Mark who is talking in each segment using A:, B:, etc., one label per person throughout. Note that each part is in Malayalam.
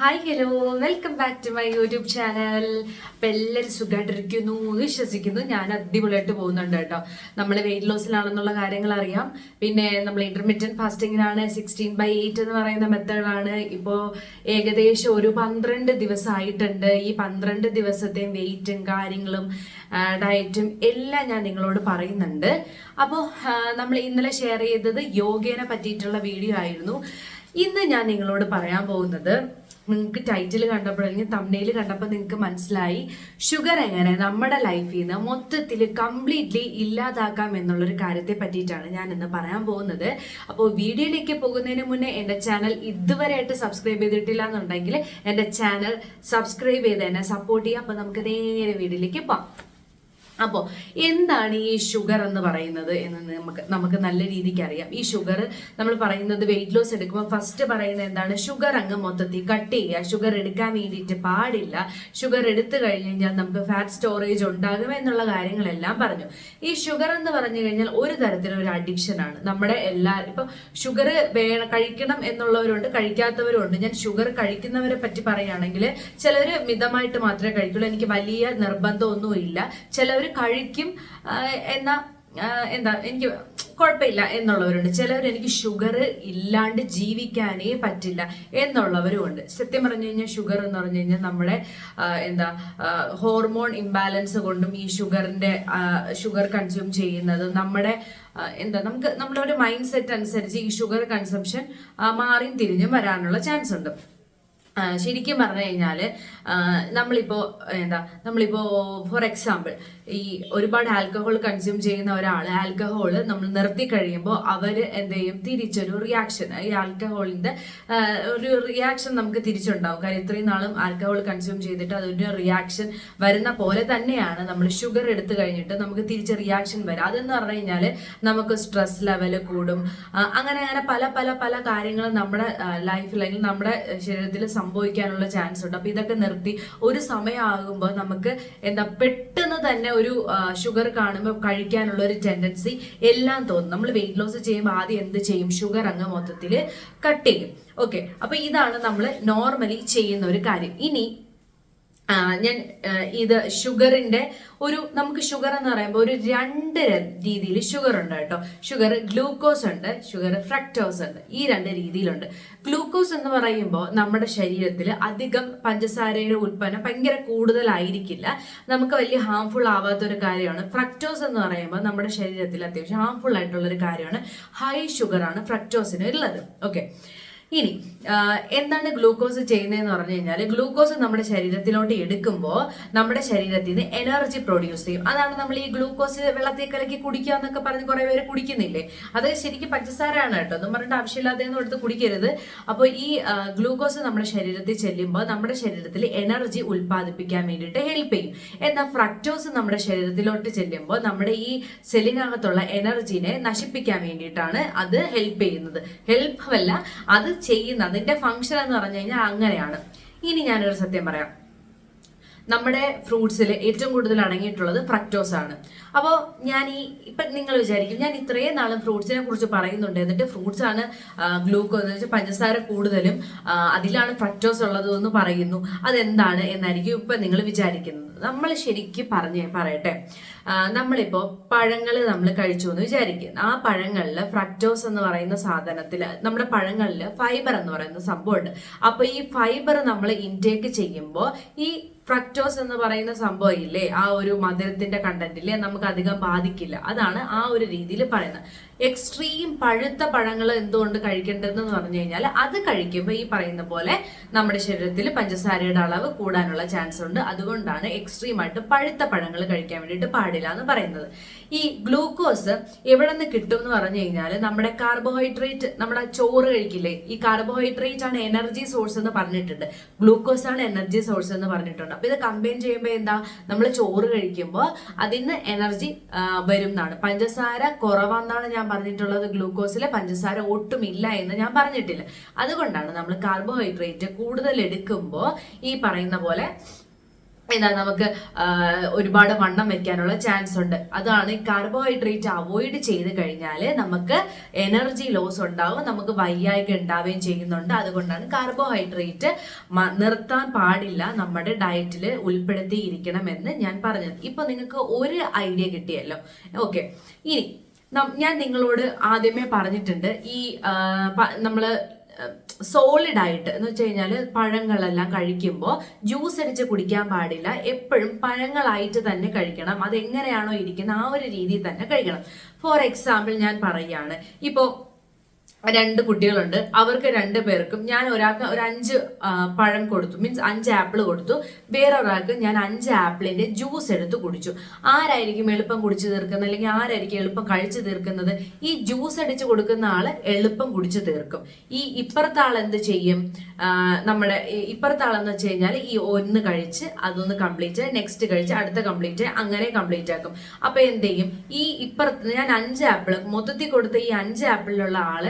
A: Hi hello welcome back to my YouTube channel അപ്പം എല്ലാവരും സുഖമായിട്ടിരിക്കുന്നു വിശ്വസിക്കുന്നു. ഞാൻ അടിപൊളിയായിട്ട് പോകുന്നുണ്ട് കേട്ടോ. നമ്മൾ വെയിറ്റ് ലോസിലാണെന്നുള്ള കാര്യങ്ങൾ അറിയാം. പിന്നെ നമ്മൾ ഇന്റർമീഡിയറ്റ് ഫാസ്റ്റിങ്ങിനാണ് സിക്സ്റ്റീൻ ബൈ എയ്റ്റ് എന്ന് പറയുന്ന മെത്തേഡാണ് ഇപ്പോൾ ഏകദേശം ഒരു പന്ത്രണ്ട് ദിവസമായിട്ടുണ്ട്. ഈ പന്ത്രണ്ട് ദിവസത്തെ വെയിറ്റും കാര്യങ്ങളും ഡയറ്റും എല്ലാം ഞാൻ നിങ്ങളോട് പറയുന്നുണ്ട്. അപ്പോൾ നമ്മൾ ഇന്നലെ ഷെയർ ചെയ്തത് യോഗേനെ പറ്റിയിട്ടുള്ള വീഡിയോ ആയിരുന്നു. ഇന്ന് ഞാൻ നിങ്ങളോട് പറയാൻ പോകുന്നത് നിങ്ങൾക്ക് ടൈറ്റിൽ കണ്ടപ്പോൾ അല്ലെങ്കിൽ തമ്മിൽ കണ്ടപ്പോൾ നിങ്ങൾക്ക് മനസ്സിലായി. ഷുഗർ എങ്ങനെ നമ്മുടെ ലൈഫിൽ നിന്ന് മൊത്തത്തിൽ കംപ്ലീറ്റ്ലി ഇല്ലാതാക്കാം എന്നുള്ളൊരു കാര്യത്തെ പറ്റിയിട്ടാണ് ഞാൻ ഇന്ന് പറയാൻ പോകുന്നത്. അപ്പോൾ വീഡിയോയിലേക്ക് പോകുന്നതിന് മുന്നേ എന്റെ ചാനൽ ഇതുവരെയായിട്ട് സബ്സ്ക്രൈബ് ചെയ്തിട്ടില്ല എന്നുണ്ടെങ്കിൽ എന്റെ ചാനൽ സബ്സ്ക്രൈബ് ചെയ്ത് എന്നെ സപ്പോർട്ട് ചെയ്യുക. അപ്പോൾ നമുക്ക് നേരെ വീഡിയോയിലേക്ക് പോകാം. അപ്പോൾ എന്താണ് ഈ ഷുഗർ എന്ന് പറയുന്നത് എന്ന് നമുക്ക് നമുക്ക് നല്ല രീതിക്ക് അറിയാം. ഈ ഷുഗർ നമ്മൾ പറയുന്നത് വെയിറ്റ് ലോസ് എടുക്കുമ്പോൾ ഫസ്റ്റ് പറയുന്നത് എന്താണ്? ഷുഗർ അങ്ങ് മൊത്തത്തിൽ കട്ട് ചെയ്യുക. ഷുഗർ എടുക്കാൻ വേണ്ടിയിട്ട് പാടില്ല. ഷുഗർ എടുത്തു കഴിഞ്ഞ് കഴിഞ്ഞാൽ നമുക്ക് ഫാറ്റ് സ്റ്റോറേജ് ഉണ്ടാകും എന്നുള്ള കാര്യങ്ങളെല്ലാം പറഞ്ഞു. ഈ ഷുഗർ എന്ന് പറഞ്ഞു കഴിഞ്ഞാൽ ഒരു തരത്തിലൊരു അഡിക്ഷനാണ് നമ്മുടെ എല്ലാ ഇപ്പം ഷുഗർ വേണം കഴിക്കണം എന്നുള്ളവരുണ്ട് കഴിക്കാത്തവരും ഉണ്ട് ഞാൻ ഷുഗർ കഴിക്കുന്നവരെ പറ്റി പറയുകയാണെങ്കിൽ ചിലർ മിതമായിട്ട് മാത്രമേ കഴിക്കുള്ളൂ. എനിക്ക് വലിയ നിർബന്ധമൊന്നുമില്ല. ചിലവർ കഴിക്കും എന്ന എന്താ എനിക്ക് കുഴപ്പമില്ല എന്നുള്ളവരുണ്ട്. ചിലവർ എനിക്ക് ഷുഗർ ഇല്ലാണ്ട് ജീവിക്കാനേ പറ്റില്ല എന്നുള്ളവരും ഉണ്ട്. സത്യം പറഞ്ഞു കഴിഞ്ഞാൽ ഷുഗർ എന്ന് പറഞ്ഞു കഴിഞ്ഞാൽ നമ്മുടെ എന്താ ഹോർമോൺ ഇംബാലൻസ് കൊണ്ടും ഈ ഷുഗറിന്റെ ഷുഗർ കൺസ്യൂം ചെയ്യുന്നത് നമ്മുടെ എന്താ നമുക്ക് നമ്മുടെ ഒരു മൈൻഡ് സെറ്റ് അനുസരിച്ച് ഈ ഷുഗർ കൺസംഷൻ മാറിയും തിരിഞ്ഞും വരാനുള്ള ചാൻസ് ഉണ്ട്. ശരിക്കും പറഞ്ഞു കഴിഞ്ഞാൽ നമ്മളിപ്പോൾ എന്താ നമ്മളിപ്പോൾ ഫോർ എക്സാമ്പിൾ ഈ ഒരുപാട് ആൽക്കഹോൾ കൺസ്യൂം ചെയ്യുന്ന ഒരാൾ ആൽക്കഹോൾ നമ്മൾ നിർത്തി കഴിയുമ്പോൾ അവർ എന്ത് ചെയ്യും? തിരിച്ചൊരു റിയാക്ഷൻ ഈ ആൽക്കഹോളിന്റെ ഒരു റിയാക്ഷൻ നമുക്ക് തിരിച്ചുണ്ടാവും. കാര്യം ഇത്രയും നാളും ആൽക്കഹോൾ കൺസ്യൂം ചെയ്തിട്ട് അതൊരു റിയാക്ഷൻ വരുന്ന പോലെ തന്നെയാണ് നമ്മൾ ഷുഗർ എടുത്തു കഴിഞ്ഞിട്ട് നമുക്ക് തിരിച്ച് റിയാക്ഷൻ വരും. അതെന്ന് പറഞ്ഞു കഴിഞ്ഞാൽ നമുക്ക് സ്ട്രെസ് ലെവൽ കൂടും. അങ്ങനെ അങ്ങനെ പല പല പല കാര്യങ്ങളും നമ്മുടെ ലൈഫിൽ അല്ലെങ്കിൽ നമ്മുടെ ശരീരത്തിൽ സംഭവിക്കാനുള്ള ചാൻസ് ഉണ്ട്. അപ്പൊ ഇതൊക്കെ നിർത്തി ഒരു സമയമാകുമ്പോൾ നമുക്ക് എന്താ പെട്ടെന്ന് തന്നെ ഒരു ഷുഗർ കാണുമ്പോൾ കഴിക്കാനുള്ള ഒരു ടെൻഡൻസി എല്ലാം തോന്നും. നമ്മൾ വെയിറ്റ് ലോസ് ചെയ്യുമ്പോൾ ആദ്യം എന്ത് ചെയ്യും? ഷുഗർ അങ്ങ് മൊത്തത്തിൽ കട്ട് ചെയ്യും. ഓക്കെ അപ്പൊ ഇതാണ് നമ്മൾ നോർമലി ചെയ്യുന്ന ഒരു കാര്യം. ഇനി ഞാൻ ഇത് ഷുഗറിന്റെ ഒരു നമുക്ക് ഷുഗർ എന്ന് പറയുമ്പോൾ ഒരു രണ്ട് രീതിയിൽ ഷുഗർ ഉണ്ട് കേട്ടോ. ഷുഗർ ഗ്ലൂക്കോസ് ഉണ്ട് ഷുഗർ ഫ്രക്ടോസ് ഉണ്ട് ഈ രണ്ട് രീതിയിലുണ്ട്. ഗ്ലൂക്കോസ് എന്ന് പറയുമ്പോൾ നമ്മുടെ ശരീരത്തിൽ അധികം പഞ്ചസാരയുടെ ഉൽപ്പന്നം ഭയങ്കര കൂടുതലായിരിക്കില്ല. നമുക്ക് വലിയ ഹാംഫുൾ ആവാത്ത ഒരു കാര്യമാണ്. ഫ്രക്ടോസ് എന്ന് പറയുമ്പോൾ നമ്മുടെ ശരീരത്തിൽ അത്യാവശ്യം ഹാംഫുൾ ആയിട്ടുള്ള ഒരു കാര്യമാണ് ഹൈ ഷുഗറാണ് ഫ്രക്ടോസിന് ഉള്ളത്. ഓക്കെ ഇനി എന്താണ് ഗ്ലൂക്കോസ് ചെയ്യുന്നതെന്ന് പറഞ്ഞു കഴിഞ്ഞാൽ ഗ്ലൂക്കോസ് നമ്മുടെ ശരീരത്തിലോട്ട് എടുക്കുമ്പോൾ നമ്മുടെ ശരീരത്തിൽ നിന്ന് എനർജി പ്രൊഡ്യൂസ് ചെയ്യും. അതാണ് നമ്മൾ ഈ ഗ്ലൂക്കോസ് വെള്ളത്തിൽ കലക്കി കുടിക്കുക എന്നൊക്കെ പറഞ്ഞ് കുറെ പേര് കുടിക്കുന്നില്ലേ? അത് ശരിക്കും പഞ്ചസാരയാണ് കേട്ടോ. ഒന്നും പറഞ്ഞിട്ട് ആവശ്യമില്ലാതെ ഒന്നും എടുത്ത് കുടിക്കരുത്. അപ്പോൾ ഈ ഗ്ലൂക്കോസ് നമ്മുടെ ശരീരത്തിൽ ചെല്ലുമ്പോൾ നമ്മുടെ ശരീരത്തിൽ എനർജി ഉൽപ്പാദിപ്പിക്കാൻ വേണ്ടിയിട്ട് ഹെൽപ്പ് ചെയ്യും. എന്നാൽ ഫ്രക്ടോസ് നമ്മുടെ ശരീരത്തിലോട്ട് ചെല്ലുമ്പോൾ നമ്മുടെ ഈ സെല്ലിനകത്തുള്ള എനർജിനെ നശിപ്പിക്കാൻ വേണ്ടിയിട്ടാണ് അത് ഹെൽപ്പ് ചെയ്യുന്നത്. ഹെൽപ്പ് അല്ല അത് ചെയ്യുന്ന അതിന്റെ ഫങ്ഷൻ എന്ന് പറഞ്ഞു കഴിഞ്ഞാൽ അങ്ങനെയാണ്. ഇനി ഞാനൊരു സത്യം പറയാം. നമ്മുടെ ഫ്രൂട്ട്സിൽ ഏറ്റവും കൂടുതൽ അടങ്ങിയിട്ടുള്ളത് ഫ്രക്ടോസ് ആണ്. അപ്പോൾ ഞാൻ ഈ ഇപ്പം നിങ്ങൾ വിചാരിക്കും ഞാൻ ഇത്രയും നാളും ഫ്രൂട്ട്സിനെ കുറിച്ച് പറയുന്നുണ്ട്. എന്നിട്ട് ഫ്രൂട്ട്സ് ആണ് ഗ്ലൂക്കോസ് എന്ന് വെച്ചാൽ പഞ്ചസാര കൂടുതലും അതിലാണ് ഫ്രക്ടോസ് ഉള്ളത് എന്ന് പറയുന്നു. അതെന്താണ് എന്നായിരിക്കും ഇപ്പം നിങ്ങൾ വിചാരിക്കുന്നത്? നമ്മൾ ശരിക്കും പറഞ്ഞ് പറയട്ടെ. നമ്മളിപ്പോൾ പഴങ്ങൾ നമ്മൾ കഴിച്ചു എന്ന് വിചാരിക്കും. ആ പഴങ്ങളിൽ ഫ്രക്ടോസ് എന്ന് പറയുന്ന സാധനത്തിൽ നമ്മുടെ പഴങ്ങളിൽ ഫൈബർ എന്ന് പറയുന്ന സംഭവമുണ്ട്. അപ്പോൾ ഈ ഫൈബർ നമ്മൾ ഇൻടേക്ക് ചെയ്യുമ്പോൾ ഈ ഫ്രക്ടോസ് എന്ന് പറയുന്ന സംഭവം ഇല്ലേ ആ ഒരു മധുരത്തിന്റെ കണ്ടന്റില്ലേ നമുക്ക് അധികം ബാധിക്കില്ല. അതാണ് ആ ഒരു രീതിയിൽ പറയുന്നത്. എക്സ്ട്രീം പഴുത്ത പഴങ്ങൾ എന്തുകൊണ്ട് കഴിക്കേണ്ടതെന്ന് പറഞ്ഞു കഴിഞ്ഞാൽ അത് കഴിക്കുമ്പോൾ ഈ പറയുന്ന പോലെ നമ്മുടെ ശരീരത്തിൽ പഞ്ചസാരയുടെ അളവ് കൂടാനുള്ള ചാൻസ് ഉണ്ട്. അതുകൊണ്ടാണ് എക്സ്ട്രീം ആയിട്ട് പഴുത്ത പഴങ്ങൾ കഴിക്കാൻ വേണ്ടിയിട്ട് പാടില്ല എന്ന് പറയുന്നത്. ഈ ഗ്ലൂക്കോസ് എവിടെ നിന്ന് കിട്ടും എന്ന് പറഞ്ഞു കഴിഞ്ഞാൽ നമ്മുടെ കാർബോഹൈഡ്രേറ്റ് നമ്മുടെ ചോറ് കഴിക്കില്ലേ? ഈ കാർബോഹൈഡ്രേറ്റ് ആണ് എനർജി സോഴ്സ് എന്ന് പറഞ്ഞിട്ടുണ്ട്. ഗ്ലൂക്കോസ് ആണ് എനർജി സോഴ്സ് എന്ന് പറഞ്ഞിട്ടുണ്ട്. അപ്പൊ ഇത് കമ്പയിൻ ചെയ്യുമ്പോൾ എന്താ? നമ്മൾ ചോറ് കഴിക്കുമ്പോൾ അതിന് എനർജി വരും എന്നാണ്. പഞ്ചസാര കുറവാന്നാണ് ഞാൻ പറഞ്ഞിട്ടുള്ളത് ഗ്ലൂക്കോസിൽ പഞ്ചസാര ഒട്ടുമില്ല എന്ന് ഞാൻ പറഞ്ഞിട്ടില്ല. അതുകൊണ്ടാണ് നമ്മൾ കാർബോഹൈഡ്രേറ്റ് കൂടുതൽ എടുക്കുമ്പോൾ ഈ പറയുന്ന പോലെ എന്താ നമുക്ക് ഒരുപാട് വണ്ണം വെക്കാനുള്ള ചാൻസ് ഉണ്ട്. അതാണ് ഈ കാർബോഹൈഡ്രേറ്റ് അവോയ്ഡ് ചെയ്ത് കഴിഞ്ഞാൽ നമുക്ക് എനർജി ലോസ് ഉണ്ടാവും നമുക്ക് വയ്യായ്ക ഉണ്ടാവുകയും ചെയ്യുന്നുണ്ട്. അതുകൊണ്ടാണ് കാർബോഹൈഡ്രേറ്റ് നിർത്താൻ പാടില്ല നമ്മുടെ ഡയറ്റിൽ ഉൾപ്പെടുത്തിയിരിക്കണമെന്ന് ഞാൻ പറഞ്ഞത്. ഇപ്പൊ നിങ്ങൾക്ക് ഒരു ഐഡിയ കിട്ടിയല്ലോ. ഓക്കെ ഇനി ഞാൻ നിങ്ങളോട് ആദ്യമേ പറഞ്ഞിട്ടുണ്ട് ഈ നമ്മൾ സോളിഡ് ആയിട്ട് എന്ന് വെച്ച് കഴിഞ്ഞാൽ പഴങ്ങളെല്ലാം കഴിക്കുമ്പോൾ ജ്യൂസ് അടിച്ച് കുടിക്കാൻ പാടില്ല. എപ്പോഴും പഴങ്ങളായിട്ട് തന്നെ കഴിക്കണം. അതെങ്ങനെയാണോ ഇരിക്കുന്നത് ആ ഒരു രീതിയിൽ തന്നെ കഴിക്കണം. ഫോർ എക്സാമ്പിൾ ഞാൻ പറയുകയാണ് ഇപ്പോൾ രണ്ട് കുട്ടികളുണ്ട്. അവർക്ക് രണ്ട് പേർക്കും ഞാൻ ഒരാൾക്ക് ഒരു അഞ്ച് പഴം കൊടുത്തു. മീൻസ് അഞ്ച് ആപ്പിൾ കൊടുത്തു. വേറെ ഒരാൾക്ക് ഞാൻ അഞ്ച് ആപ്പിളിന്റെ ജ്യൂസ് എടുത്ത് കുടിച്ചു. ആരായിരിക്കും എളുപ്പം കുടിച്ചു തീർക്കുന്നത്? അല്ലെങ്കിൽ ആരായിരിക്കും എളുപ്പം കഴിച്ചു തീർക്കുന്നത്? ഈ ജ്യൂസ് അടിച്ചു കൊടുക്കുന്ന ആൾ എളുപ്പം കുടിച്ചു തീർക്കും. ഈ ഇപ്പുറത്തെ ആൾ എന്ത് ചെയ്യും? നമ്മുടെ ഇപ്പുറത്തെ ആളെന്ന് വെച്ച് കഴിഞ്ഞാൽ ഈ ഒന്ന് കഴിച്ച് അതൊന്ന് കംപ്ലീറ്റ് നെക്സ്റ്റ് കഴിച്ച് അടുത്ത കംപ്ലീറ്റ് അങ്ങനെ കംപ്ലീറ്റ് ആക്കും. അപ്പൊ എന്ത് ചെയ്യും? ഈ ഇപ്പുറത്ത് ഞാൻ അഞ്ച് ആപ്പിൾ മൊത്തത്തിൽ കൊടുത്ത ഈ അഞ്ച് ആപ്പിളിലുള്ള ആൾ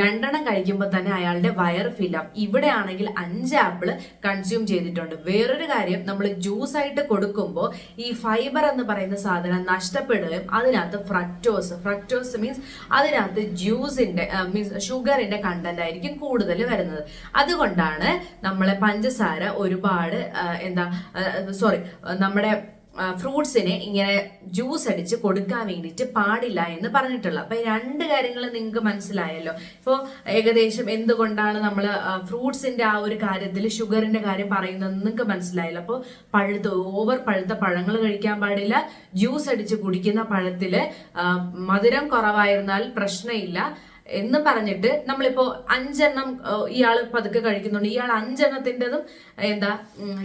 A: രണ്ടെണ്ണം കഴിക്കുമ്പോൾ തന്നെ അയാളുടെ ഫില്ലാവും ഇവിടെ ആണെങ്കിൽ അഞ്ച് ആപ്പിൾ കൺസ്യൂം ചെയ്തിട്ടുണ്ട്. വേറൊരു കാര്യം നമ്മൾ ജ്യൂസ് ആയിട്ട് കൊടുക്കുമ്പോൾ ഈ ഫൈബർ എന്ന് പറയുന്ന സാധനം നഷ്ടപ്പെടുകയും അതിനകത്ത് ഫ്രക്ടോസ് ഫ്രക്ടോസ് മീൻസ് അതിനകത്ത് ജ്യൂസിന്റെ മീൻസ് ഷുഗറിന്റെ കണ്ടന്റ് ആയിരിക്കും കൂടുതൽ വരുന്നത്. അതുകൊണ്ടാണ് നമ്മളെ പഞ്ചസാര ഒരുപാട് എന്താ സോറി നമ്മുടെ ഫ്രൂട്ട്സിനെ ഇങ്ങനെ ജ്യൂസ് അടിച്ച് കൊടുക്കാൻ വേണ്ടിയിട്ട് പാടില്ല എന്ന് പറഞ്ഞിട്ടുള്ള അപ്പോൾ ഈ രണ്ട് കാര്യങ്ങൾ നിങ്ങൾക്ക് മനസ്സിലായല്ലോ. ഇപ്പോൾ ഏകദേശം എന്തുകൊണ്ടാണ് നമ്മൾ ഫ്രൂട്ട്സിന്റെ ആ ഒരു കാര്യത്തിൽ ഷുഗറിന്റെ കാര്യം പറയുന്നത് നിങ്ങൾക്ക് മനസ്സിലായല്ലോ. അപ്പോൾ പഴുത്ത ഓവർ പഴുത്ത പഴങ്ങൾ കഴിക്കാൻ പാടില്ല. ജ്യൂസ് അടിച്ച് കുടിക്കുന്ന പഴത്തിൽ മധുരം കുറവായിരുന്നാൽ പ്രശ്നമില്ല. എന്ന് പറഞ്ഞിട്ട് നമ്മളിപ്പോ അഞ്ചെണ്ണം ഇയാൾ പതുക്കെ കഴിക്കുന്നുണ്ട്. ഇയാൾ അഞ്ചെണ്ണത്തിന്റെതും എന്താ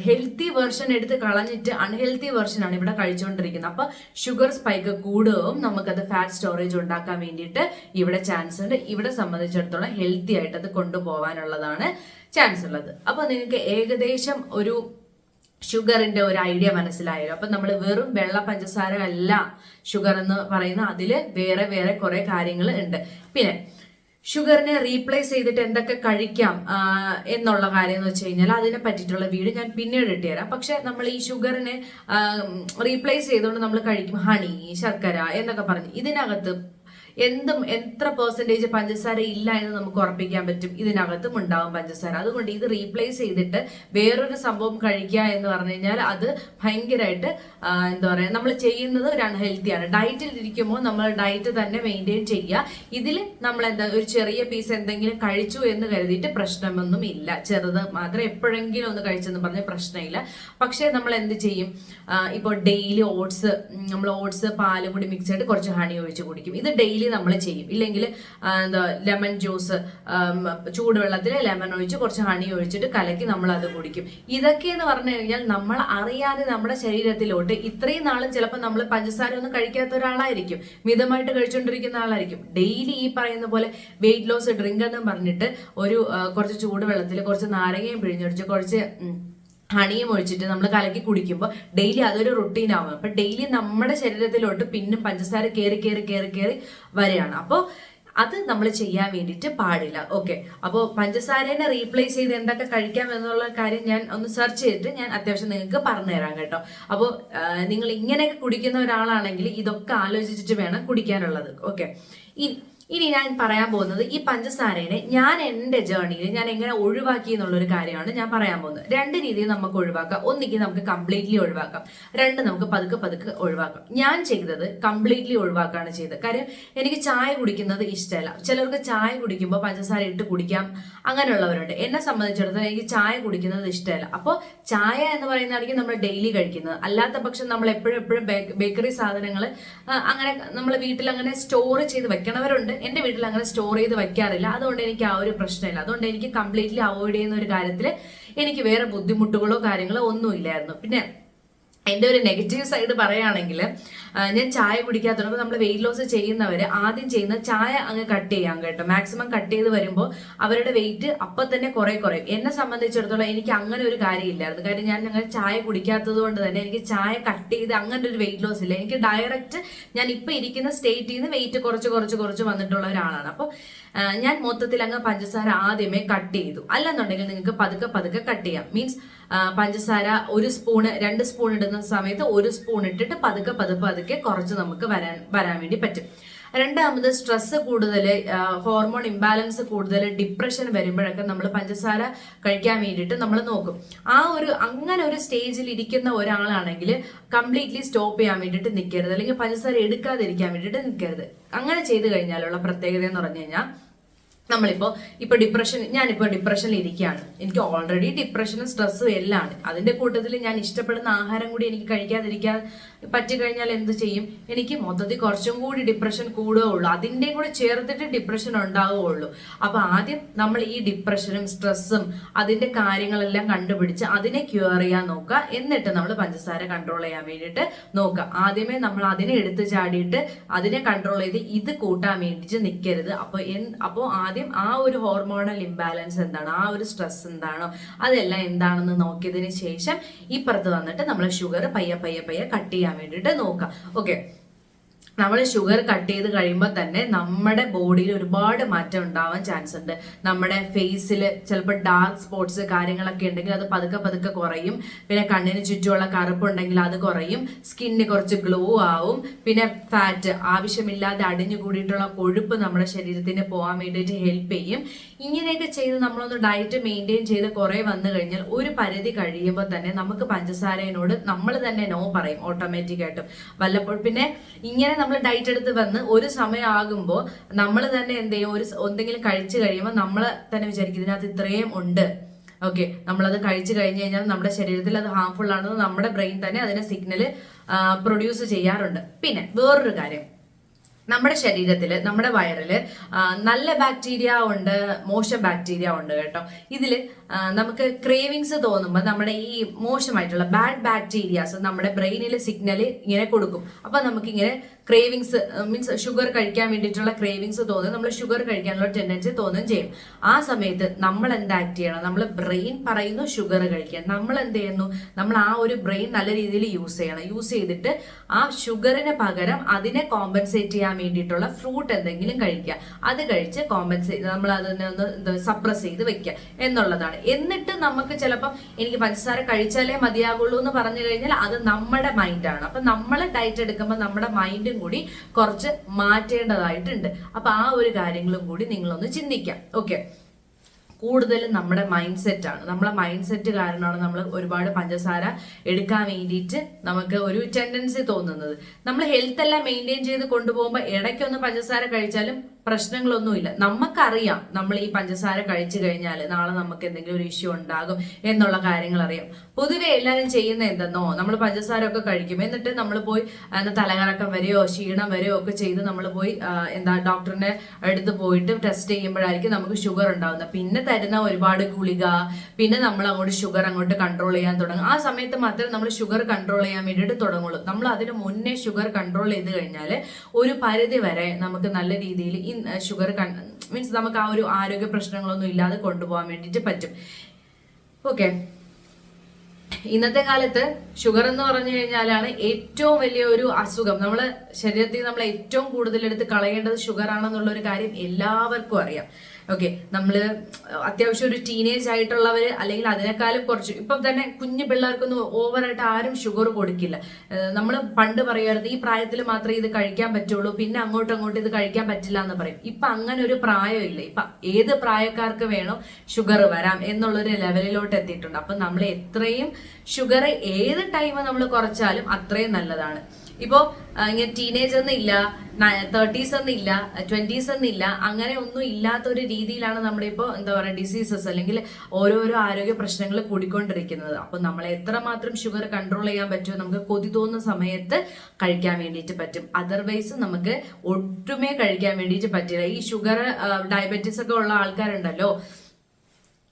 A: ഹെൽത്തി വെർഷൻ എടുത്ത് കളഞ്ഞിട്ട് അൺഹെൽത്തി വെർഷനാണ് ഇവിടെ കഴിച്ചുകൊണ്ടിരിക്കുന്നത് അപ്പൊ ഷുഗർ സ്പൈക്ക് കൂടുകയും നമുക്കത് ഫാറ്റ് സ്റ്റോറേജ് ഉണ്ടാക്കാൻ വേണ്ടിയിട്ട് ഇവിടെ ചാൻസ് ഉണ്ട്. ഇവിടെ സംബന്ധിച്ചിടത്തോളം ഹെൽത്തി ആയിട്ട് അത് കൊണ്ടുപോകാനുള്ളതാണ് ചാൻസ് ഉള്ളത്. അപ്പൊ നിങ്ങൾക്ക് ഏകദേശം ഒരു ഷുഗറിന്റെ ഒരു ഐഡിയ മനസ്സിലായല്ലോ. അപ്പൊ നമ്മൾ വെറും വെള്ള പഞ്ചസാര അല്ല ഷുഗർ എന്ന് പറയുന്ന അതിൽ വേറെ വേറെ കുറെ കാര്യങ്ങൾ ഉണ്ട്. പിന്നെ ഷുഗറിനെ റീപ്ലേസ് ചെയ്തിട്ട് എന്തൊക്കെ കഴിക്കാം എന്നുള്ള കാര്യം എന്ന് വെച്ച് കഴിഞ്ഞാൽ അതിനെ പറ്റിയിട്ടുള്ള വീഡിയോ ഞാൻ പിന്നീട് ഇട്ടുതരാം പക്ഷെ നമ്മൾ ഈ ഷുഗറിനെ റീപ്ലേസ് ചെയ്തുകൊണ്ട് നമ്മൾ കഴിക്കും. ഹണി ശർക്കര എന്നൊക്കെ പറഞ്ഞ് ഇതിനകത്ത് എന്തും എത്ര പെർസെന്റേജ് പഞ്ചസാര ഇല്ല എന്ന് നമുക്ക് ഉറപ്പിക്കാൻ പറ്റും. ഇതിനകത്തും ഉണ്ടാവും പഞ്ചസാര. അതുകൊണ്ട് ഇത് റീപ്ലേസ് ചെയ്തിട്ട് വേറൊരു സംഭവം കഴിക്കുക എന്ന് പറഞ്ഞു കഴിഞ്ഞാൽ അത് ഭയങ്കരമായിട്ട് എന്താ പറയുക നമ്മൾ ചെയ്യുന്നത് ഒരു അൺഹെൽത്തിയാണ് ഡയറ്റിൽ ഇരിക്കുമ്പോൾ നമ്മൾ ഡയറ്റ് തന്നെ മെയിന്റെയിൻ ചെയ്യുക. ഇതിൽ നമ്മൾ എന്താ ഒരു ചെറിയ പീസ് എന്തെങ്കിലും കഴിച്ചു എന്ന് കരുതിയിട്ട് പ്രശ്നമൊന്നും ഇല്ല. ചെറുത് മാത്രം എപ്പോഴെങ്കിലും ഒന്ന് കഴിച്ചെന്ന് പറഞ്ഞ പ്രശ്നമില്ല. പക്ഷേ നമ്മൾ എന്ത് ചെയ്യും? ഇപ്പോൾ ഡെയിലി ഓട്സ് നമ്മൾ ഓട്സ് പാലും കൂടി മിക്സ് ആയിട്ട് കുറച്ച് ഹണി ഒഴിച്ച് കുടിക്കും. ഇത് ഡെയിലി നമ്മൾ ചെയ്യും. ഇല്ലെങ്കിൽ എന്താ ലെമൺ ജ്യൂസ് ചൂടുവെള്ളത്തിൽ ലെമൺ ഒഴിച്ച് കുറച്ച് ഹണി ഒഴിച്ചിട്ട് കലക്കി നമ്മൾ അത് കുടിക്കും. ഇതൊക്കെ എന്ന് പറഞ്ഞു കഴിഞ്ഞാൽ നമ്മൾ അറിയാതെ നമ്മുടെ ശരീരത്തിലോട്ട് ഇത്രയും നാളും ചിലപ്പോൾ നമ്മൾ പഞ്ചസാര ഒന്നും കഴിക്കാത്ത ഒരാളായിരിക്കും. മിതമായിട്ട് കഴിച്ചുകൊണ്ടിരിക്കുന്ന ആളായിരിക്കും. ഡെയിലി ഈ പറയുന്ന പോലെ വെയിറ്റ് ലോസ് ഡ്രിങ്ക് എന്ന് പറഞ്ഞിട്ട് ഒരു കുറച്ച് ചൂടുവെള്ളത്തിൽ കുറച്ച് നാരങ്ങയും പിഴിഞ്ഞൊടിച്ച് കുറച്ച് ഹണിയും ഒഴിച്ചിട്ട് നമ്മൾ കലക്കി കുടിക്കുമ്പോൾ ഡെയിലി അതൊരു റുട്ടീൻ ആവും. അപ്പൊ ഡെയിലി നമ്മുടെ ശരീരത്തിലോട്ട് പിന്നും പഞ്ചസാര കയറി കയറി കയറി കയറി വരികയാണ് അപ്പോൾ അത് നമ്മൾ ചെയ്യാൻ വേണ്ടിയിട്ട് പാടില്ല. ഓക്കെ അപ്പോൾ പഞ്ചസാരേനെ റീപ്ലേസ് ചെയ്ത് എന്തൊക്കെ കഴിക്കാം എന്നുള്ള കാര്യം ഞാൻ ഒന്ന് സെർച്ച് ചെയ്തിട്ട് ഞാൻ അത്യാവശ്യം നിങ്ങൾക്ക് പറഞ്ഞു തരാം കേട്ടോ അപ്പോൾ നിങ്ങൾ ഇങ്ങനെയൊക്കെ കുടിക്കുന്ന ഒരാളാണെങ്കിൽ ഇതൊക്കെ ആലോചിച്ചിട്ട് വേണം കുടിക്കാനുള്ളത്. ഓക്കെ ഇനി ഇനി ഞാൻ പറയാൻ പോകുന്നത് ഈ പഞ്ചസാരേനെ ഞാൻ എന്റെ ജേർണിയിൽ ഞാൻ എങ്ങനെ ഒഴിവാക്കി എന്നുള്ളൊരു കാര്യമാണ് ഞാൻ പറയാൻ പോകുന്നത്. രണ്ട് രീതിയിൽ നമുക്ക് ഒഴിവാക്കാം. ഒന്നിക്ക് നമുക്ക് കംപ്ലീറ്റ്ലി ഒഴിവാക്കാം. രണ്ട് നമുക്ക് പതുക്കെ പതുക്കെ ഒഴിവാക്കാം. ഞാൻ ചെയ്തത് കംപ്ലീറ്റ്ലി ഒഴിവാക്കാണ് ചെയ്തത്. കാര്യം എനിക്ക് ചായ കുടിക്കുന്നത് ഇഷ്ടമല്ല. ചിലർക്ക് ചായ കുടിക്കുമ്പോൾ പഞ്ചസാര ഇട്ട് കുടിക്കാം അങ്ങനെയുള്ളവരുണ്ട്. എന്നെ സംബന്ധിച്ചിടത്തോളം എനിക്ക് ചായ കുടിക്കുന്നത് ഇഷ്ടമല്ല. അപ്പോൾ ചായ എന്ന് പറയുന്നതായിരിക്കും നമ്മൾ ഡെയിലി കഴിക്കുന്നത്. അല്ലാത്ത പക്ഷം നമ്മൾ എപ്പോഴും എപ്പോഴും ബേക്കറി സാധനങ്ങൾ അങ്ങനെ നമ്മൾ വീട്ടിൽ അങ്ങനെ സ്റ്റോർ ചെയ്ത് വെക്കണവരുണ്ട്. എന്റെ വീട്ടിൽ അങ്ങനെ സ്റ്റോർ ചെയ്ത് വെക്കാറില്ല. അതുകൊണ്ട് എനിക്ക് ആ ഒരു പ്രശ്നമില്ല. അതുകൊണ്ട് എനിക്ക് കംപ്ലീറ്റ്ലി അവോയ്ഡ് ചെയ്യുന്ന ഒരു കാര്യത്തിൽ എനിക്ക് വേറെ ബുദ്ധിമുട്ടുകളോ കാര്യങ്ങളോ ഒന്നും ഇല്ലായിരുന്നു പിന്നെ എന്റെ ഒരു നെഗറ്റീവ് സൈഡ് പറയുകയാണെങ്കിൽ ഞാൻ ചായ കുടിക്കാത്തതുകൊണ്ട് നമ്മൾ വെയിറ്റ് ലോസ് ചെയ്യുന്നവർ ആദ്യം ചെയ്യുന്ന ചായ അങ്ങ് കട്ട് ചെയ്യാം കേട്ടോ. മാക്സിമം കട്ട് ചെയ്ത് വരുമ്പോൾ അവരുടെ വെയിറ്റ് അപ്പം തന്നെ കുറേ കുറയും. എന്നെ സംബന്ധിച്ചിടത്തോളം എനിക്ക് അങ്ങനെ ഒരു കാര്യമില്ലായിരുന്നു. കാര്യം ഞാൻ അങ്ങനെ ചായ കുടിക്കാത്തത് കൊണ്ട് തന്നെ എനിക്ക് ചായ കട്ട് ചെയ്ത് അങ്ങനെ ഒരു വെയിറ്റ് ലോസ് ഇല്ല. എനിക്ക് ഡയറക്റ്റ് ഞാൻ ഇപ്പം ഇരിക്കുന്ന സ്റ്റേറ്റിൽ നിന്ന് വെയിറ്റ് കുറച്ച് കുറച്ച് കുറച്ച് വന്നിട്ടുള്ള ഒരാളാണ്. അപ്പോൾ ഞാൻ മൊത്തത്തിൽ അങ്ങ് പഞ്ചസാര ആദ്യമേ കട്ട് ചെയ്തു. അല്ലെന്നുണ്ടെങ്കിൽ നിങ്ങൾക്ക് പതുക്കെ പതുക്കെ കട്ട് ചെയ്യാം. മീൻസ് പഞ്ചസാര ഒരു സ്പൂണ് രണ്ട് സ്പൂൺ ഇടുന്ന സമയത്ത് ഒരു സ്പൂൺ ഇട്ടിട്ട് പതുക്കെ പതുക്കെ പതുക്കെ കുറച്ച് നമുക്ക് വരാൻ വരാൻ വേണ്ടി പറ്റും. രണ്ടാമത് സ്ട്രെസ് കൂടുതൽ ഹോർമോൺ ഇംബാലൻസ് കൂടുതൽ ഡിപ്രഷൻ വരുമ്പോഴൊക്കെ നമ്മൾ പഞ്ചസാര കഴിക്കാൻ വേണ്ടിയിട്ട് നമ്മൾ നോക്കും. ആ ഒരു അങ്ങനെ ഒരു സ്റ്റേജിൽ ഇരിക്കുന്ന ഒരാളാണെങ്കിൽ കംപ്ലീറ്റ്ലി സ്റ്റോപ്പ് ചെയ്യാൻ വേണ്ടിയിട്ട് നിൽക്കരുത് അല്ലെങ്കിൽ പഞ്ചസാര എടുക്കാതിരിക്കാൻ വേണ്ടിയിട്ട് നിൽക്കരുത് അങ്ങനെ ചെയ്തു കഴിഞ്ഞാലുള്ള പ്രത്യേകത എന്ന് പറഞ്ഞു കഴിഞ്ഞാൽ നമ്മളിപ്പോ ഇപ്പൊ ഡിപ്രഷൻ ഞാനിപ്പോ ഡിപ്രഷനിൽ ഇരിക്കുകയാണ് എനിക്ക് ഓൾറെഡി ഡിപ്രഷനും സ്ട്രെസ്സും എല്ലാം ആണ് അതിന്റെ കൂട്ടത്തിൽ ഞാൻ ഇഷ്ടപ്പെടുന്ന ആഹാരം കൂടി എനിക്ക് കഴിക്കാതിരിക്കാൻ പറ്റിക്കഴിഞ്ഞാൽ എന്ത് ചെയ്യും? എനിക്ക് മൊത്തത്തിൽ കുറച്ചും കൂടി ഡിപ്രഷൻ കൂടുകയുള്ളൂ അതിന്റെ കൂടെ ചേർത്തിട്ട് ഡിപ്രഷൻ ഉണ്ടാവുകയുള്ളൂ. അപ്പൊ ആദ്യം നമ്മൾ ഈ ഡിപ്രഷനും സ്ട്രെസ്സും അതിന്റെ കാര്യങ്ങളെല്ലാം കണ്ടുപിടിച്ച് അതിനെ ക്യൂർ ചെയ്യാൻ നോക്കുക. എന്നിട്ട് നമ്മൾ പഞ്ചസാര കൺട്രോൾ ചെയ്യാൻ വേണ്ടിയിട്ട് നോക്കുക. ആദ്യമേ നമ്മൾ അതിനെ എടുത്തു ചാടിയിട്ട് അതിനെ കൺട്രോൾ ചെയ്ത് ഇത് കൂട്ടാൻ വേണ്ടിയിട്ട് നിൽക്കരുത്. അപ്പോൾ എൻ അപ്പോൾ ആദ്യം ആ ഒരു ഹോർമോണൽ ഇംബാലൻസ് എന്താണ്? ആ ഒരു സ്ട്രെസ് എന്താണോ അതെല്ലാം എന്താണെന്ന് നോക്കിയതിന് ശേഷം ഇപ്പുറത്ത് വന്നിട്ട് നമ്മൾ ഷുഗർ പയ്യെ പയ്യെ പയ്യെ കട്ട് ചെയ്യാൻ വേണ്ടിയിട്ട് നോക്കാം. ഓക്കെ നമ്മൾ ഷുഗർ കട്ട് ചെയ്ത് കഴിയുമ്പോൾ തന്നെ നമ്മുടെ ബോഡിയിൽ ഒരുപാട് മാറ്റം ഉണ്ടാവാൻ ചാൻസ് ഉണ്ട്. നമ്മുടെ ഫേസിൽ ചിലപ്പോൾ ഡാർക്ക് സ്പോട്ട്സ് കാര്യങ്ങളൊക്കെ ഉണ്ടെങ്കിൽ അത് പതുക്കെ പതുക്കെ കുറയും. പിന്നെ കണ്ണിന് ചുറ്റുമുള്ള കറുപ്പുണ്ടെങ്കിൽ അത് കുറയും. സ്കിന്നിന് കുറച്ച് ഗ്ലോ ആവും. പിന്നെ ഫാറ്റ് ആവശ്യമില്ലാതെ അടിഞ്ഞു കൂടിയിട്ടുള്ള കൊഴുപ്പ് നമ്മുടെ ശരീരത്തിന് പോകാൻ വേണ്ടിയിട്ട് ഹെൽപ്പ് ചെയ്യും. ഇങ്ങനെയൊക്കെ ചെയ്ത് നമ്മളൊന്ന് ഡയറ്റ് മെയിന്റെയിൻ ചെയ്ത് കുറേ വന്നു കഴിഞ്ഞാൽ ഒരു പരിധി കഴിയുമ്പോൾ തന്നെ നമുക്ക് പഞ്ചസാരയോട് നമ്മൾ തന്നെ നോ പറയും ഓട്ടോമാറ്റിക്കായിട്ടും വല്ലപ്പോൾ പിന്നെ ഇങ്ങനെ നമ്മൾ ഡയറ്റ് എടുത്ത് വന്ന് ഒരു സമയമാകുമ്പോൾ നമ്മൾ തന്നെ എന്ത് ചെയ്യും? ഒരു എന്തെങ്കിലും കഴിച്ചു കഴിയുമ്പോൾ നമ്മൾ തന്നെ വിചാരിക്കും ഇതിനകത്ത് ഇത്രയും ഉണ്ട്. ഓക്കെ. നമ്മളത് കഴിച്ചു കഴിഞ്ഞു കഴിഞ്ഞാൽ നമ്മുടെ ശരീരത്തിൽ അത് ഹാംഫുൾ ആണെന്ന് നമ്മുടെ ബ്രെയിൻ തന്നെ അതിനെ സിഗ്നൽ പ്രൊഡ്യൂസ് ചെയ്യാറുണ്ട്. പിന്നെ വേറൊരു കാര്യം. നമ്മുടെ ശരീരത്തിൽ നമ്മുടെ വയറിൽ നല്ല ബാക്ടീരിയ ഉണ്ട് മോശം ബാക്ടീരിയ ഉണ്ട് കേട്ടോ. ഇതിൽ നമുക്ക് ക്രേവിങ്സ് തോന്നുമ്പോൾ നമ്മുടെ ഈ മോശമായിട്ടുള്ള ബാഡ് ബാക്ടീരിയാസ് നമ്മുടെ ബ്രെയിനിൽ സിഗ്നൽ ഇങ്ങനെ കൊടുക്കും. അപ്പോൾ നമുക്കിങ്ങനെ ക്രേവിങ്സ് മീൻസ് ഷുഗർ കഴിക്കാൻ വേണ്ടിയിട്ടുള്ള ക്രേവിങ്സ് തോന്നും നമ്മൾ ഷുഗർ കഴിക്കാനുള്ള ടെൻഡൻസി തോന്നുകയും ചെയ്യും. ആ സമയത്ത് നമ്മൾ എന്ത് ആക്ട് ചെയ്യണം? നമ്മൾ ബ്രെയിൻ പറയുന്നു ഷുഗർ കഴിക്കാൻ. നമ്മൾ എന്ത് ചെയ്യുന്നു? നമ്മൾ ആ ഒരു ബ്രെയിൻ നല്ല രീതിയിൽ യൂസ് ചെയ്യണം. യൂസ് ചെയ്തിട്ട് ആ ഷുഗറിന് പകരം അതിനെ കോമ്പൻസേറ്റ് ചെയ്യാൻ വേണ്ടിയിട്ടുള്ള ഫ്രൂട്ട് എന്തെങ്കിലും കഴിക്കുക. അത് കഴിച്ച് കോമ്പൻസേറ്റ് നമ്മൾ അതിനെ ഒന്ന് സപ്രസ് ചെയ്ത് വെക്കുക. എന്നുള്ളതാണ് എന്നിട്ട് നമുക്ക് ചിലപ്പം എനിക്ക് പഞ്ചസാര കഴിച്ചാലേ മതിയാകുള്ളൂ എന്ന് പറഞ്ഞു കഴിഞ്ഞാൽ അത് നമ്മുടെ മൈൻഡാണ് അപ്പൊ നമ്മൾ ഡയറ്റ് എടുക്കുമ്പോൾ നമ്മുടെ മൈൻഡും കൂടി കുറച്ച് മാറ്റേണ്ടതായിട്ടുണ്ട്. അപ്പൊ ആ ഒരു കാര്യങ്ങളും കൂടി നിങ്ങളൊന്ന് ചിന്തിക്കാം. ഓക്കെ കൂടുതലും നമ്മുടെ മൈൻഡ് സെറ്റ് ആണ്. നമ്മളെ മൈൻഡ് സെറ്റ് കാരണമാണ് നമ്മൾ ഒരുപാട് പഞ്ചസാര എടുക്കാൻ വേണ്ടിയിട്ട് നമുക്ക് ഒരു ടെൻഡൻസി തോന്നുന്നത്. നമ്മൾ ഹെൽത്ത് എല്ലാം മെയിന്റെയിൻ ചെയ്ത് കൊണ്ടുപോകുമ്പോൾ ഇടയ്ക്കൊന്ന് പഞ്ചസാര കഴിച്ചാലും പ്രശ്നങ്ങളൊന്നുമില്ല. നമുക്കറിയാം നമ്മൾ ഈ പഞ്ചസാര കഴിച്ചു കഴിഞ്ഞാൽ നാളെ നമുക്ക് എന്തെങ്കിലും ഒരു ഇഷ്യൂ ഉണ്ടാകും എന്നുള്ള കാര്യങ്ങൾ അറിയാം പൊതുവെ എല്ലാവരും ചെയ്യുന്ന എന്തെന്നോ നമ്മൾ പഞ്ചസാര ഒക്കെ കഴിക്കും. എന്നിട്ട് നമ്മൾ പോയി തലകറക്കം വരെയോ ക്ഷീണം വരെയോ ഒക്കെ ചെയ്ത് നമ്മൾ പോയി എന്താ ഡോക്ടറിന്റെ അടുത്ത് പോയിട്ട് ടെസ്റ്റ് ചെയ്യുമ്പോഴായിരിക്കും നമുക്ക് ഷുഗർ ഉണ്ടാകുന്നത് പിന്നെ തരുന്ന ഒരുപാട് ഗുളിക പിന്നെ നമ്മൾ അങ്ങോട്ട് ഷുഗർ അങ്ങോട്ട് കൺട്രോൾ ചെയ്യാൻ തുടങ്ങും. ആ സമയത്ത് മാത്രമേ നമ്മൾ ഷുഗർ കൺട്രോൾ ചെയ്യാൻ വേണ്ടിയിട്ട് തുടങ്ങുള്ളൂ. നമ്മൾ അതിന് മുന്നേ ഷുഗർ കൺട്രോൾ ചെയ്ത് കഴിഞ്ഞാൽ ഒരു പരിധി വരെ നമുക്ക് നല്ല രീതിയിൽ ഷുഗർ മീൻസ് നമുക്ക് ആ ഒരു ആരോഗ്യ പ്രശ്നങ്ങളൊന്നും ഇല്ലാതെ കൊണ്ടുപോകാൻ വേണ്ടിയിട്ട് പറ്റും. ഓക്കെ ഇന്നത്തെ കാലത്ത് ഷുഗർ എന്ന് പറഞ്ഞു കഴിഞ്ഞാലാണ് ഏറ്റവും വലിയ ഒരു അസുഖം. നമ്മൾ ശരീരത്തിൽ നമ്മൾ ഏറ്റവും കൂടുതൽ എടുത്ത് കളയേണ്ടത് ഷുഗർ ആണെന്നുള്ള ഒരു കാര്യം എല്ലാവർക്കും അറിയാം. ഓക്കെ നമ്മൾ അത്യാവശ്യം ഒരു ടീനേജ് ആയിട്ടുള്ളവർ അല്ലെങ്കിൽ അതിനേക്കാളും കുറച്ച് ഇപ്പം തന്നെ കുഞ്ഞു പിള്ളേർക്കൊന്നും ഓവറായിട്ട് ആരും ഷുഗർ കൊടുക്കില്ല. നമ്മൾ പണ്ട് പറയുമായിരുന്നു ഈ പ്രായത്തിൽ മാത്രമേ ഇത് കഴിക്കാൻ പറ്റുള്ളൂ പിന്നെ അങ്ങോട്ടും അങ്ങോട്ടും ഇത് കഴിക്കാൻ പറ്റില്ല എന്ന് പറയും. ഇപ്പം അങ്ങനെ ഒരു പ്രായമില്ല ഇപ്പം ഏത് പ്രായക്കാർക്ക് വേണോ ഷുഗർ വരാം എന്നുള്ളൊരു ലെവലിലോട്ട് എത്തിയിട്ടുണ്ട്. അപ്പം നമ്മൾ എത്രയും ഷുഗർ ഏത് ടൈം നമ്മൾ കുറച്ചാലും അത്രയും നല്ലതാണ്. ഇപ്പോ ആ, ഇങ്ങനെ ടീനേജ് എന്നില്ല തേർട്ടീസ് എന്നില്ല ട്വന്റീസ് എന്നില്ല അങ്ങനെ ഒന്നും ഇല്ലാത്ത ഒരു രീതിയിലാണ് നമ്മുടെ ഇപ്പോൾ എന്താ പറയുക ഡിസീസസ് അല്ലെങ്കിൽ ഓരോരോ ആരോഗ്യ പ്രശ്നങ്ങൾ കൂടിക്കൊണ്ടിരിക്കുന്നത്. അപ്പൊ നമ്മൾ എത്രമാത്രം ഷുഗർ കൺട്രോൾ ചെയ്യാൻ പറ്റുമോ നമുക്ക് കൊതി തോന്നുന്ന സമയത്ത് കഴിക്കാൻ വേണ്ടിയിട്ട് പറ്റും. അതർവൈസ് നമുക്ക് ഒട്ടുമേ കഴിക്കാൻ വേണ്ടിയിട്ട് പറ്റില്ല. ഈ ഷുഗർ ഡയബറ്റീസ് ഒക്കെ ഉള്ള ആൾക്കാരുണ്ടല്ലോ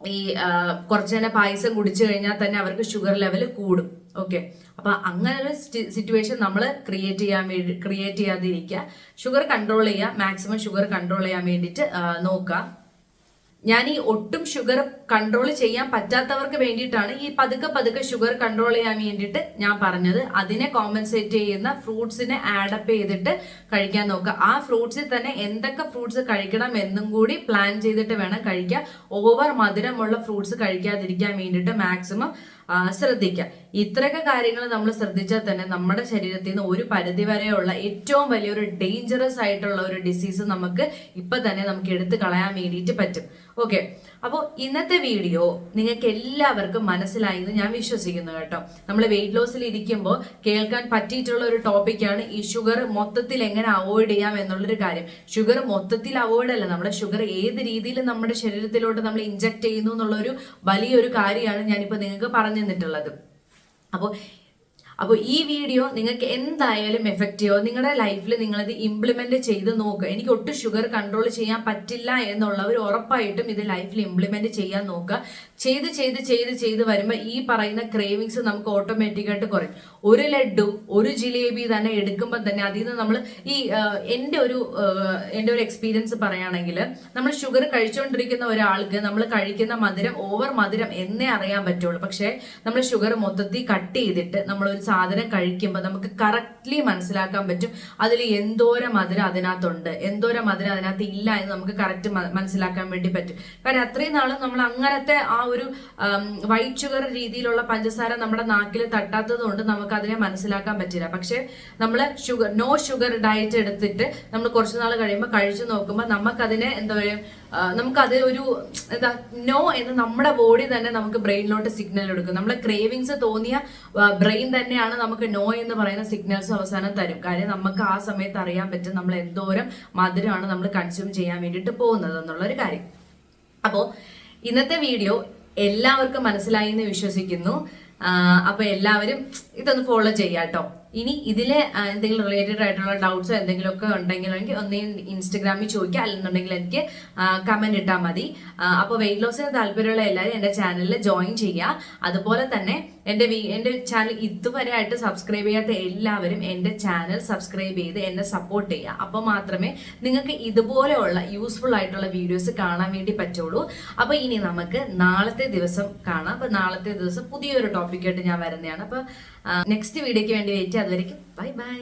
A: ഈ കുറച്ച് തന്നെ പായസം കുടിച്ചു കഴിഞ്ഞാൽ തന്നെ അവർക്ക് ഷുഗർ ലെവൽ കൂടും. ഓക്കെ അപ്പൊ അങ്ങനെ ഒരു സിറ്റുവേഷൻ നമ്മൾ ക്രിയേറ്റ് ചെയ്യാൻ വേണ്ടി ക്രിയേറ്റ് ചെയ്യാതിരിക്കുക. ഷുഗർ കൺട്രോൾ ചെയ്യുക. മാക്സിമം ഷുഗർ കൺട്രോൾ ചെയ്യാൻ വേണ്ടിയിട്ട് നോക്കുക. ഞാൻ ഈ ഒട്ടും ഷുഗർ കൺട്രോൾ ചെയ്യാൻ പറ്റാത്തവർക്ക് വേണ്ടിയിട്ടാണ് ഈ പതുക്കെ പതുക്കെ ഷുഗർ കൺട്രോൾ ചെയ്യാൻ വേണ്ടിയിട്ട് ഞാൻ പറഞ്ഞത്. അതിനെ കോമ്പൻസേറ്റ് ചെയ്യുന്ന ഫ്രൂട്ട്സിനെ ആഡപ്പ് ചെയ്തിട്ട് കഴിക്കാൻ നോക്കുക. ആ ഫ്രൂട്ട്സിൽ തന്നെ എന്തൊക്കെ ഫ്രൂട്ട്സ് കഴിക്കണം എന്നും കൂടി പ്ലാൻ ചെയ്തിട്ട് വേണം കഴിക്കുക ഓവർ മധുരമുള്ള ഫ്രൂട്ട്സ് കഴിക്കാതിരിക്കാൻ വേണ്ടിയിട്ട് മാക്സിമം ശ്രദ്ധിക്കുക ഇത്രയൊക്കെ കാര്യങ്ങൾ നമ്മൾ ശ്രദ്ധിച്ചാൽ തന്നെ നമ്മുടെ ശരീരത്തിൽ നിന്ന് ഒരു പരിധി വരെയുള്ള ഏറ്റവും വലിയൊരു ഡേഞ്ചറസ് ആയിട്ടുള്ള ഒരു ഡിസീസ് നമുക്ക് ഇപ്പൊ തന്നെ നമുക്ക് എടുത്തു കളയാൻ വേണ്ടിയിട്ട് പറ്റും. ഓക്കെ അപ്പോൾ ഇന്നത്തെ വീഡിയോ നിങ്ങൾക്ക് എല്ലാവർക്കും മനസ്സിലായി എന്ന് ഞാൻ വിശ്വസിക്കുന്നു കേട്ടോ. നമ്മൾ വെയിറ്റ് ലോസിൽ ഇരിക്കുമ്പോൾ കേൾക്കാൻ പറ്റിയിട്ടുള്ള ഒരു ടോപ്പിക്കാണ് ഈ ഷുഗർ മൊത്തത്തിൽ എങ്ങനെ അവോയ്ഡ് ചെയ്യാം എന്നുള്ളൊരു കാര്യം. ഷുഗർ മൊത്തത്തിൽ അവോയ്ഡ് അല്ല. നമ്മുടെ ഷുഗർ ഏത് രീതിയിൽ നമ്മുടെ ശരീരത്തിലോട്ട് നമ്മൾ ഇഞ്ചക്ട് ചെയ്യുന്നു എന്നുള്ളൊരു വലിയൊരു കാര്യമാണ് ഞാനിപ്പോൾ നിങ്ങൾക്ക് പറഞ്ഞു തന്നിട്ടുള്ളത് അപ്പോൾ അപ്പോൾ ഈ വീഡിയോ നിങ്ങൾക്ക് എന്തായാലും എഫക്റ്റീവോ നിങ്ങളുടെ ലൈഫിൽ നിങ്ങളത് ഇംപ്ലിമെന്റ് ചെയ്ത് നോക്കുക എനിക്ക് ഒട്ടും ഷുഗർ കൺട്രോൾ ചെയ്യാൻ പറ്റില്ല എന്നുള്ളവർ ഉറപ്പായിട്ടും ഇത് ലൈഫിൽ ഇംപ്ലിമെന്റ് ചെയ്യാൻ നോക്കുക. ചെയ്ത് ചെയ്ത് ചെയ്ത് ചെയ്ത് വരുമ്പോൾ ഈ പറയുന്ന ക്രേവിങ്സ് നമുക്ക് ഓട്ടോമാറ്റിക്കായിട്ട് കുറയും. ഒരു ലഡു ഒരു ജിലേബി തന്നെ എടുക്കുമ്പോൾ തന്നെ അതിൽ നിന്ന് നമ്മൾ ഈ എന്റെ ഒരു എന്റെ ഒരു എക്സ്പീരിയൻസ് പറയുകയാണെങ്കിൽ നമ്മൾ ഷുഗർ കഴിച്ചുകൊണ്ടിരിക്കുന്ന ഒരാൾക്ക് നമ്മൾ കഴിക്കുന്ന മധുരം ഓവർ മധുരം എന്നേ അറിയാൻ പറ്റുള്ളൂ. പക്ഷേ നമ്മൾ ഷുഗർ മൊത്തത്തിൽ കട്ട് ചെയ്തിട്ട് നമ്മൾ ഒരു സാധനം കഴിക്കുമ്പോൾ നമുക്ക് കറക്റ്റ്ലി മനസ്സിലാക്കാൻ പറ്റും അതിൽ എന്തോരം മധുരം അതിനകത്തുണ്ട് എന്തോരം മധുരം അതിനകത്ത് ഇല്ല എന്ന് നമുക്ക് കറക്റ്റ് മനസ്സിലാക്കാൻ വേണ്ടി പറ്റും. കാരണം അത്രയും നാളും നമ്മൾ അങ്ങനത്തെ ആ ഒരു വൈറ്റ് ഷുഗർ രീതിയിലുള്ള പഞ്ചസാര നമ്മുടെ നാക്കിൽ തട്ടാത്തത് കൊണ്ട് നമുക്ക് അതിനെ മനസ്സിലാക്കാൻ പറ്റില്ല. പക്ഷെ നമ്മൾ ഷുഗർ നോ ഷുഗർ ഡയറ്റ് എടുത്തിട്ട് നമ്മൾ കുറച്ച് നാൾ കഴിയുമ്പോൾ കഴിച്ചു നോക്കുമ്പോൾ നമുക്കതിനെ എന്താ പറയുക നമുക്കത് ഒരു എന്താ നോ എന്ന് നമ്മുടെ ബോഡി തന്നെ നമുക്ക് ബ്രെയിനിലോട്ട് സിഗ്നൽ എടുക്കും. നമ്മളെ ക്രേവിങ്സ് തോന്നിയ ബ്രെയിൻ തന്നെയാണ് നമുക്ക് നോ എന്ന് പറയുന്ന സിഗ്നൽസ് അവസാനം തരും. കാര്യം നമുക്ക് ആ സമയത്ത് അറിയാൻ പറ്റും നമ്മൾ എന്തോരം മധുരമാണ് നമ്മൾ കൺസ്യൂം ചെയ്യാൻ വേണ്ടിയിട്ട് പോകുന്നത് എന്നുള്ളൊരു കാര്യം. അപ്പോൾ ഇന്നത്തെ വീഡിയോ എല്ലാവർക്കും മനസ്സിലായി എന്ന് വിശ്വസിക്കുന്നു. അപ്പൊ എല്ലാവരും ഇതൊന്ന് ഫോളോ ചെയ്യാട്ടോ. ഇനി ഇതിലെ എന്തെങ്കിലും റിലേറ്റഡ് ആയിട്ടുള്ള ഡൗട്ട്സോ എന്തെങ്കിലുമൊക്കെ ഉണ്ടെങ്കിൽ എനിക്ക് ഒന്ന് ഇൻസ്റ്റഗ്രാമിൽ ചോദിക്കുക. അല്ലെന്നുണ്ടെങ്കിൽ എനിക്ക് കമന്റ് ഇട്ടാൽ മതി. അപ്പോൾ വെയിറ്റ് ലോസിന് താല്പര്യമുള്ള എല്ലാവരും എന്റെ ചാനലിൽ ജോയിൻ ചെയ്യുക. അതുപോലെ തന്നെ എന്റെ എന്റെ ചാനൽ ഇതുവരെ ആയിട്ട് സബ്സ്ക്രൈബ് ചെയ്യാത്ത എല്ലാവരും എന്റെ ചാനൽ സബ്സ്ക്രൈബ് ചെയ്ത് എന്നെ സപ്പോർട്ട് ചെയ്യുക. അപ്പോൾ മാത്രമേ നിങ്ങൾക്ക് ഇതുപോലെയുള്ള യൂസ്ഫുൾ ആയിട്ടുള്ള വീഡിയോസ് കാണാൻ വേണ്ടി പറ്റുള്ളൂ. അപ്പോൾ ഇനി നമുക്ക് നാളത്തെ ദിവസം കാണാം. അപ്പോൾ നാളത്തെ ദിവസം പുതിയൊരു ടോപ്പിക്കായിട്ട് ഞാൻ വരുന്നതാണ്. അപ്പോൾ നെക്സ്റ്റ് വീഡിയോയ്ക്ക് വേണ്ടി വെയിറ്റ് അതുവരെയ്ക്കും ബൈ ബൈ